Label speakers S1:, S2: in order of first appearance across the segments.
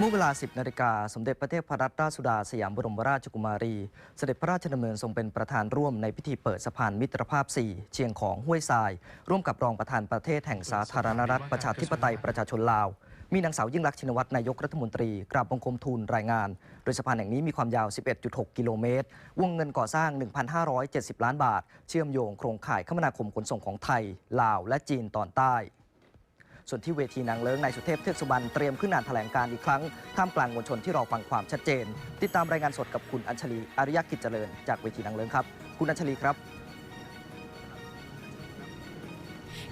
S1: เมื่อเวลา 10 นาฬิกา สมเด็จพระเทพรัตนราชสุดาสยามบรมราชกุมารี เสด็จพระราชดำเนินทรงเป็นประธานร่วมในพิธีเปิดสะพานมิตรภาพ 4 เชียงของห้วยทราย ร่วมกับรองประธานประเทศแห่งสาธารณรัฐประชาธิปไตยประชาชนลาว มีนางสาวยิ่งลักษณ์ชินวัตรนายกรัฐมนตรี กราบบังคมทูลรายงาน โดยสะพานแห่งนี้มีความยาว 11.6 กิโลเมตร วงเงินก่อสร้าง 1,570 ล้านบาท เชื่อมโยงโครงข่ายคมนาคมขนส่งของไทย ลาว และจีนตอนใต้ ส่วนที่เวทีนางเลิ้งนายสุเทพเทือกสุบรรณเตรียมขึ้นอ่านแถลงการอีกครั้งท่ามกลางมวลชนที่รอฟังความชัดเจน ติดตามรายงานสดกับคุณอัญชลีอริยกิจเจริญจากเวทีนางเลิ้งครับ คุณอัญชลีครับ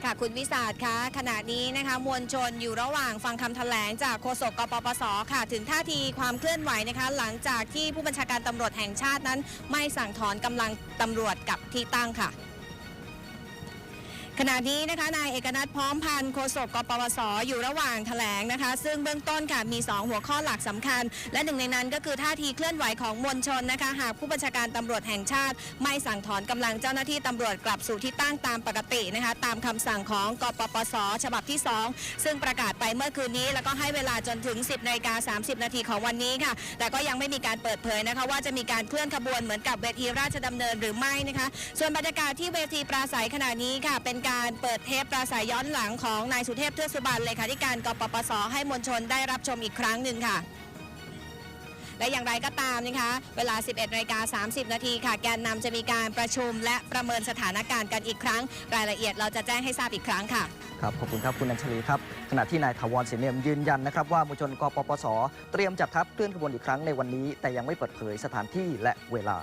S2: ค่ะคุณวิสาดคะขณะนี้นะคะมวลชนอยู่ระหว่างฟังคำแถลงจากโฆษกกปปสค่ะ ถึงท่าทีความเคลื่อนไหวนะคะ หลังจากที่ผู้บัญชาการตำรวจแห่งชาตินั้น ไม่สั่งถอนกำลังตำรวจกับที่ตั้งค่ะ ขณะนี้นะคะนายเอกนัทพร้อมพันธ์โฆษกกปปสอยู่ระหว่างแถลงนะคะ ซึ่งเบื้องต้นค่ะมี 2 หัวข้อหลักสำคัญ และหนึ่งในนั้นก็คือท่าทีเคลื่อนไหวของมวลชนนะคะ หากผู้บัญชาการตำรวจแห่งชาติ ไม่สั่งถอนกำลังเจ้าหน้าที่ตำรวจกลับสู่ที่ตั้งตามปกตินะคะ ตามคำสั่งของกปปส ฉบับที่ 2 ซึ่งประกาศไปเมื่อคืนนี้ แล้วก็ให้เวลาจนถึง 10นาฬิกา30 นาทีของวันนี้ค่ะ แต่ก็ยังไม่มีการเปิดเผยนะคะ ว่าจะมีการเคลื่อนขบวนเหมือนกับเวทีราชดำเนินหรือไม่นะคะ ส่วนบรรยากาศที่เวทีปราศัยขณะนี้ค่ะเป็นการเปิดเทปปราศัยย้อนหลังของนายสุเทพเทือกสุบรรณเลขาธิการกปปสให้มวลชนได้รับชมอีกครั้งหนึ่งค่ะ และอย่างไรก็ตามนะคะเวลา 11นาฬิกา30 นาทีค่ะ แกนนำจะมีการประชุมและประเมินสถานการณ์กันอีกครั้ง รายละเอียดเราจะแจ้งให้ทราบอีกครั้งค่ะ
S1: ครับขอบคุณครับคุณอัญชลีครับขณะที่นายถาวรเสนเนียมยืนยันนะครับว่ามวลชนกปปส เตรียมจัดทัพเคลื่อนขบวนอีกครั้งในวันนี้ แต่ยังไม่เปิดเผยสถานที่และเวลา